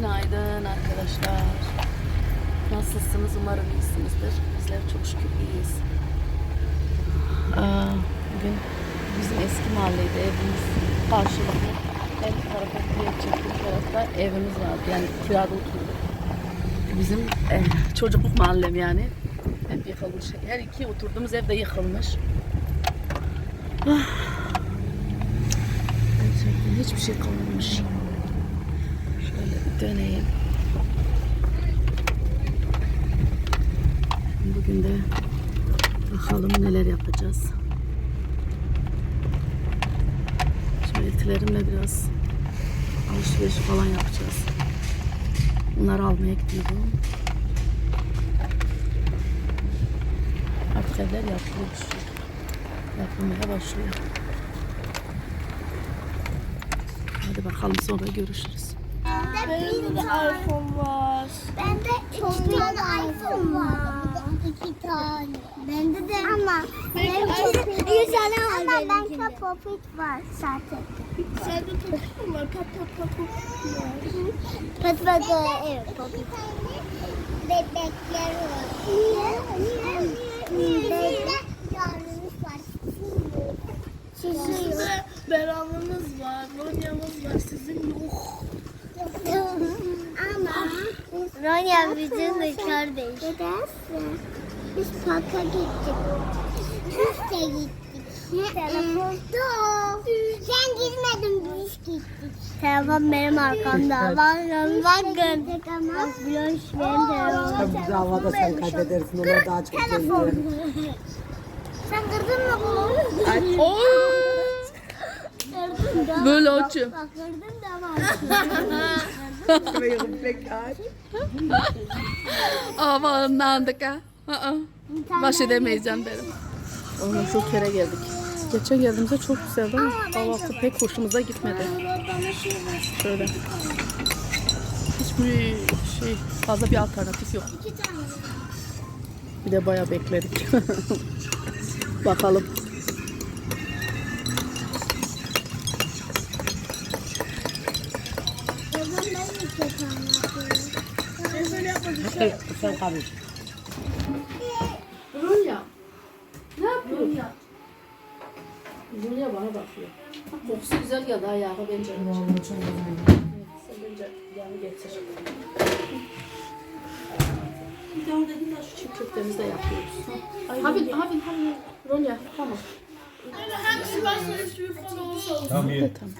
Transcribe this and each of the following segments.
Günaydın arkadaşlar. Nasılsınız? Umarım iyisinizdir. Bizler çok şükür iyiyiz. Bugün bizim eski mahalleydi evimiz karşılıklı. Her tarafa diye çektiğim tarafta evimiz vardı. Yani kirada oturduk. Bizim eh, çocukluk mahallem yani. Hep yıkılmış. Her iki oturduğumuz ev de yıkılmış. Ah. Hiçbir şey kalmamış. Döneyim. Bugün de bakalım neler yapacağız. Şimdi eltilerimle biraz alışveriş falan yapacağız. Bunları almaya gidiyorum. Artık evler yapılıyor. Yapılmaya başlıyor. Hadi bakalım sonra görüşürüz. Benim de iPhone var. Bende iki tane iPhone var. İki tane. Bende de ama benimki bir tane var Ama bende popit var zaten. Sende popit mi var? Pat pat pat popit var. Pat pat evet popit. Bebekler var. Niye? Niye? Niye? Sizin yok. Beramımız var, Ronya'mız var, sizin yok. Ama Ronya bizimle kardeş. Gidersin. Biz parka gittik. Biz de gittik. Telefon. Sen gitmedin biz gittik. Telefon benim arkamda. Bakın bakın. Bak Bloş benim telefonum. Tabii davada sen kaybedersin. Onlar daha çok Telefon. Sen kırdın mı bunu? Da. Böyle açım. Bak kırdın da ama. Aman nandık ha. Baş edemeyeceğim derim. Ona şu kere geldik. Geçen geldiğimizde çok güzeldi ama kahvaltı pek hoşumuza gitmedi. Şöyle. Hiçbir şey fazla bir alternatif yok. Bir de bayağı bekledik. Bakalım. Sen karış. Runya. Ne yapıyorsun? Runya. Runya bana bakıyor. Kokusu güzel geldi ayağı bence. Evet, sen bence yanı getir. Bir de orada yine şu çiğ köftemizi de yapıyoruz. Habin, habin, habin. Runya, tamam. Hangisi varsa hiçbir falan olsa Tamam iyi. Tamam.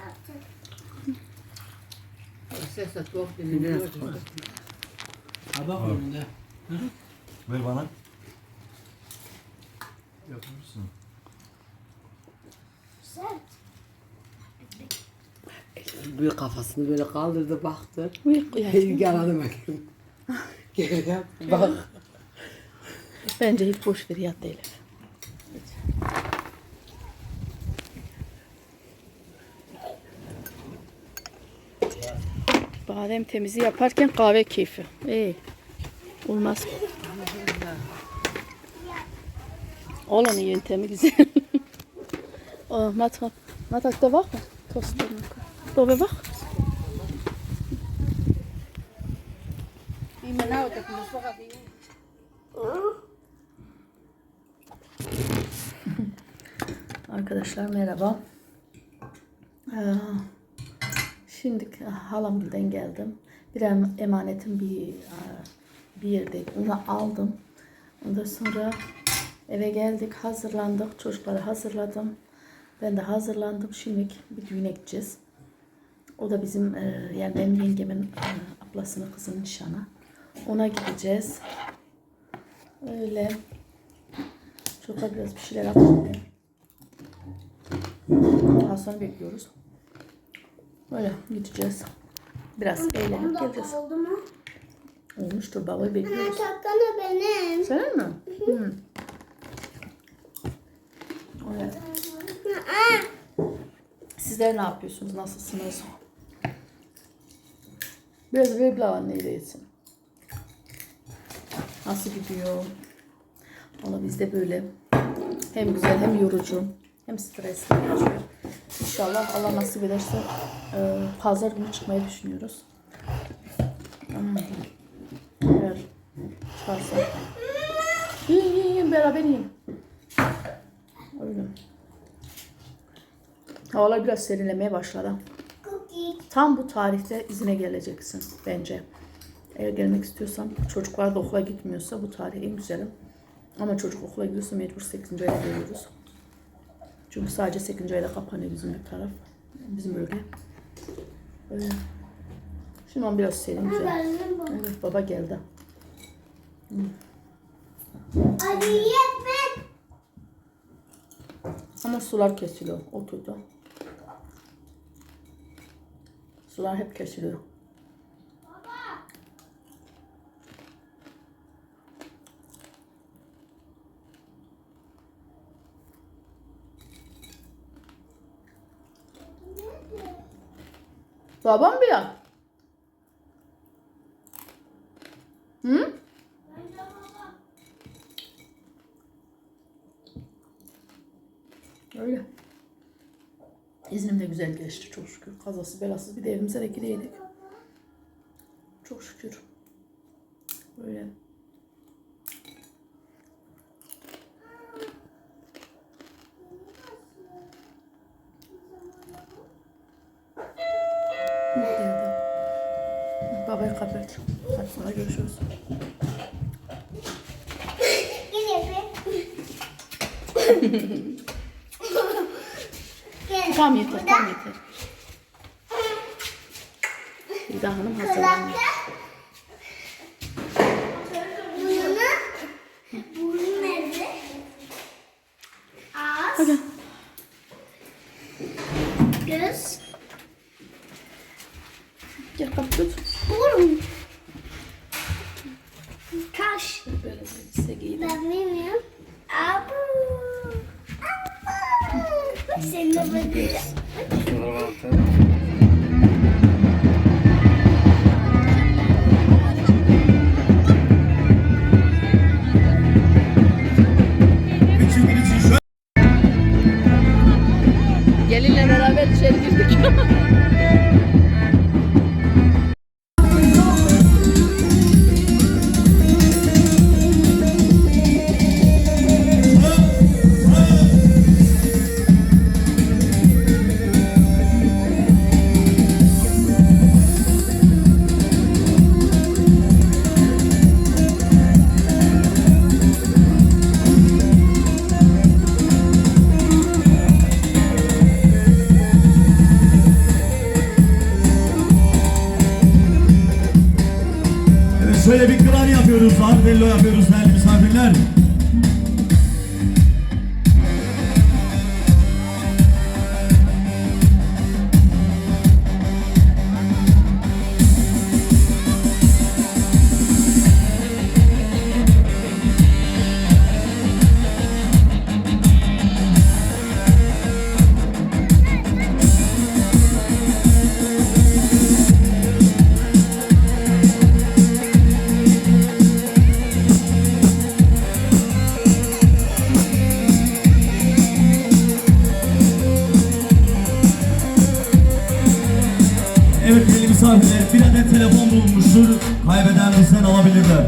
Ha bak önünde. Ver bana. Yapmışsın. Bir kafasını böyle kaldırdı baktı. Uyuk ya. Gel hadi bakayım. Gel yap. Bak. Bence hiç boş ver yat değil. Badem temizi yaparken kahve keyfi. İyi. Olmaz. Olanın yöntemi güzel. oh, matak. Matakta bak mı? Koy. Dobe bak. Arkadaşlar merhaba. Şimdi halamgilden geldim. Bir em- emanetim bir bir yerdeydi. Onu aldım. Ondan sonra eve geldik, hazırlandık. Çocukları hazırladım. Ben de hazırlandım. Şimdi bir düğüne gideceğiz. O da bizim e, yani benim yengemin e, ablasının kızının nişanı. Ona gideceğiz. Öyle. Çocuklar biraz bir şeyler atıştırıyor. Hasan'ı bekliyoruz. Böyle gideceğiz. Biraz eğlenip geleceğiz. Oldu mu? Olmuştur babayı bekliyoruz. Şapkanı benim. Sen mi? Hı. Evet. Sizler ne yapıyorsunuz? Nasılsınız? Biraz Rebla neydesin? Nasıl gidiyor? Valla bizde böyle hem güzel hem yorucu hem stresli geçiyor. İnşallah Allah nasip ederse e, pazar günü çıkmayı düşünüyoruz. Eğer çıkarsa. Yiyin yiyin yiyin beraber yiyin. Öyle. Havalar biraz serinlemeye başladı. Tam bu tarihte izine geleceksin bence. Eğer gelmek istiyorsan çocuklar da okula gitmiyorsa bu tarih en güzeli. Ama çocuk okula gidiyorsa mecbur 8. ayda geliyoruz. Çünkü sadece 8. ayda kapanıyor bizim bir taraf. Bizim bölge. Öyle. Şimdi an biraz serin. Evet baba geldi. Hadi yeme. Ama sular kesiliyor. Oturdu. Sular hep kesiliyor. Babam bir ya. Hı? Öyle. İznim de güzel geçti çok şükür. Kazası belasız bir de evimize de gideydik. Çok şükür. Böyle. Babayı kapat. Hadi sonra görüşürüz. Yine Gel. Tamam yeter, tamam yeter. Hüda Hanım hazırlanıyor. Burnu. Burnu nerede? Ağız. Hadi. Göz. Gel kapı tut. Burun. Kaş. Böyle size giyin. Ben bilmiyorum. Abu. Sem novidade. Ardello yapıyoruz değerli misafirler. Bir adet telefon bulunmuştur. Kaybeden bizden alabilirler.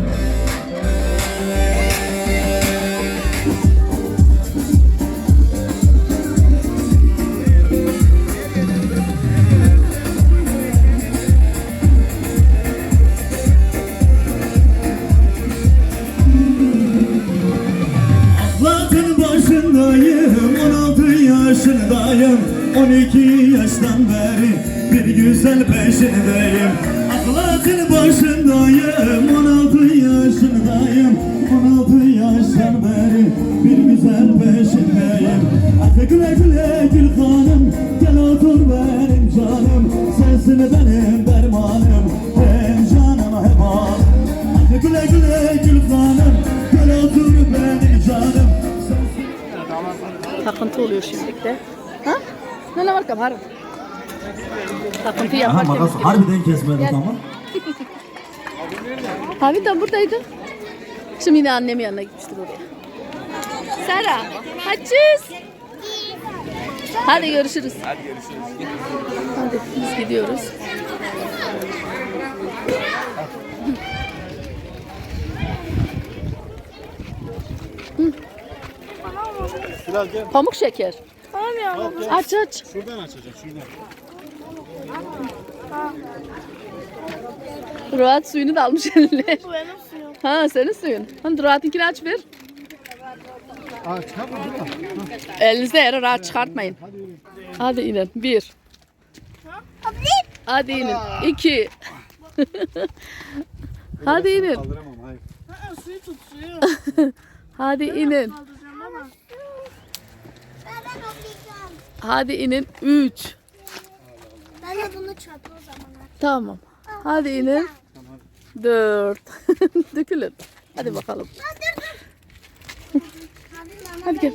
Aklın başındayım 16 yaşındayım 12 yaştan beri bir güzel peşindeyim Aklın başındayım 16 yaşındayım. 16 yaştan beri bir güzel peşindeyim. Hadi güle güle gül hanım Gel otur benim canım. Sensin benim dermanım Hem canım hem ağım Hadi güle güle gül hanım Gel otur benim canım. Takıntı oluyor şimdilik de. Ha? Ne var var? Takıntı Aha makas harbiden kesmedi tamam. Abi tam buradaydı. Şimdi yine annemin yanına gitmiştir oraya. Sera, haçız. Hadi görüşürüz. Hadi görüşürüz. Hadi biz gidiyoruz. Pamuk şeker. Aç aç. Şuradan açacağım şuradan. Rahat suyunu da almış eline. Bu benim suyum. Ha senin suyun. Hadi Rahat'ınkini aç ver. Aç ha bu da. Elinizde yere rahat çıkartmayın. Hadi inin. Bir. Hadi inin. İki. Hadi inin. Kaldıramam hayır. Ha, suyu tut suyu. Hadi inin. Hadi inin. Üç. De bunu çöpe o zaman. Tamam. Hadi inin. Dört. Dökülün. Hadi bakalım. Hadi Hadi gel.